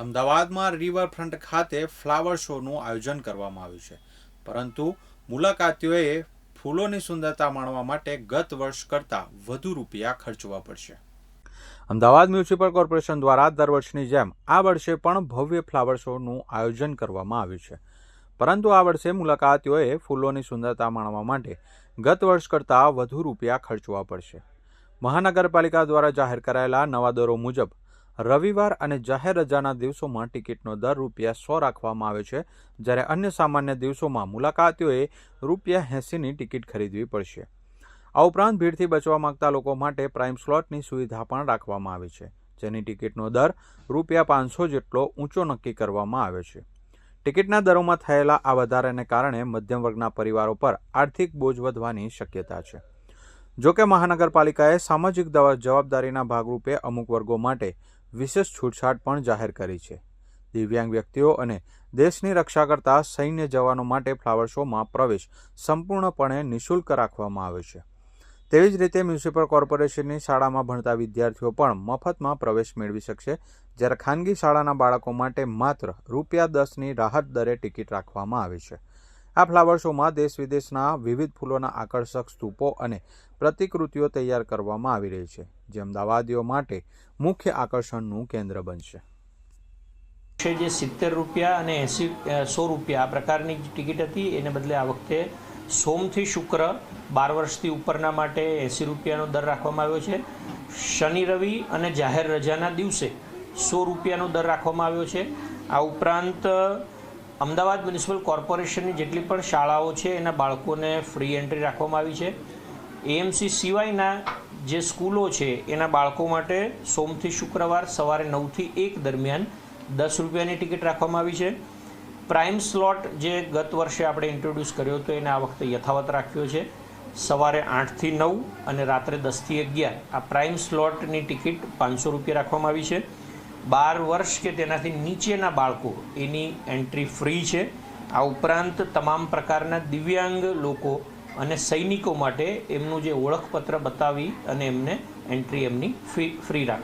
અમદાવાદમાં રિવરફ્રન્ટ ખાતે ફ્લાવર શોનું આયોજન કરવામાં આવ્યું છે. પરંતુ મુલાકાતીઓએ ફૂલોની સુંદરતા માણવા માટે ગત વર્ષ કરતાં વધુ રૂપિયા ખર્ચવા પડશે. અમદાવાદ મ્યુનિસિપલ કોર્પોરેશન દ્વારા દર વર્ષની જેમ આ વર્ષે પણ ભવ્ય ફ્લાવર શોનું આયોજન કરવામાં આવ્યું છે. પરંતુ આ વર્ષે મુલાકાતીઓએ ફૂલોની સુંદરતા માણવા માટે ગત વર્ષ કરતાં વધુ રૂપિયા ખર્ચવા પડશે. મહાનગરપાલિકા દ્વારા જાહેર કરાયેલા નવા દરો મુજબ રવિવાર અને જાહેર રજાના દિવસોમાં ટિકિટનો દર રૂપિયા સો રાખવામાં આવે છે. જ્યારે અન્ય સામાન્ય દિવસોમાં મુલાકાતીઓએ રૂપિયા એંસીની ટિકિટ ખરીદવી પડશે. આ ઉપરાંત ભીડથી બચવા માંગતા લોકો માટે પ્રાઇમ સ્લોટની સુવિધા પણ રાખવામાં આવી છે, જેની ટિકિટનો દર રૂપિયા પાંચસો જેટલો ઊંચો નક્કી કરવામાં આવ્યો છે. ટિકિટના દરોમાં થયેલા આ વધારાને કારણે મધ્યમ વર્ગના પરિવારો પર આર્થિક બોજ વધવાની શક્યતા છે. જોકે મહાનગરપાલિકાએ સામાજિક જવાબદારીના ભાગરૂપે અમુક વર્ગો માટે વિશેષ છૂટછાટ પણ જાહેર કરી છે. દિવ્યાંગ વ્યક્તિઓ અને દેશની રક્ષા કરતા સૈન્ય જવાનો માટે ફ્લાવર શોમાં પ્રવેશ સંપૂર્ણપણે નિઃશુલ્ક રાખવામાં આવ્યો છે. તેવી જ રીતે મ્યુનિસિપલ કોર્પોરેશનની શાળામાં ભણતા વિદ્યાર્થીઓ પણ મફતમાં પ્રવેશ મેળવી શકશે, જ્યારે ખાનગી શાળાના બાળકો માટે માત્ર રૂપિયા દસની રાહત દરે ટિકિટ રાખવામાં આવી છે. આ ફ્લાવર શોમાં દેશ વિદેશના વિવિધ ફૂલોના આકર્ષક સ્તૂપો અને પ્રતિકૃતિઓ તૈયાર કરવામાં આવી રહી છે, જે અમદાવાદીઓ માટે મુખ્ય આકર્ષણનું કેન્દ્ર બનશે. છે જે સિત્તેર રૂપિયા અને એંસી સો રૂપિયા આ પ્રકારની ટિકિટ હતી. એને બદલે આ વખતે સોમથી શુક્ર બાર વર્ષથી ઉપરના માટે એંસી રૂપિયાનો દર રાખવામાં આવ્યો છે. શનિ, રવિ અને જાહેર રજાના દિવસે સો રૂપિયાનો દર રાખવામાં આવ્યો છે. આ ઉપરાંત અમદાવાદ મ્યુનિસિપલ કોર્પોરેશનની જેટલી પણ શાળાઓ છે, એના બાળકોને ફ્રી એન્ટ્રી રાખવામાં આવી છે. એએમસી સિવાયના જે સ્કૂલો છે, એના બાળકો માટે સોમથી શુક્રવાર સવારે નવથી એક દરમિયાન દસ રૂપિયાની ટિકિટ રાખવામાં આવી છે. પ્રાઇમ સ્લોટ જે ગત વર્ષે આપણે ઇન્ટ્રોડ્યુસ કર્યો હતો, એને આ વખતે યથાવત રાખ્યો છે. સવારે આઠથી નવ અને રાત્રે દસથી અગિયાર આ પ્રાઇમ સ્લોટની ટિકિટ પાંચસો રૂપિયા રાખવામાં આવી છે. બાર વર્ષ કે તેનાથી નીચેના બાળકો, એની એન્ટ્રી ફ્રી છે. આ ઉપરાંત તમામ પ્રકારના દિવ્યાંગ લોકો અને સૈનિકો માટે એમનું જે ઓળખપત્ર બતાવી અને એમને એન્ટ્રી એમની ફ્રી ફ્રી રાખ.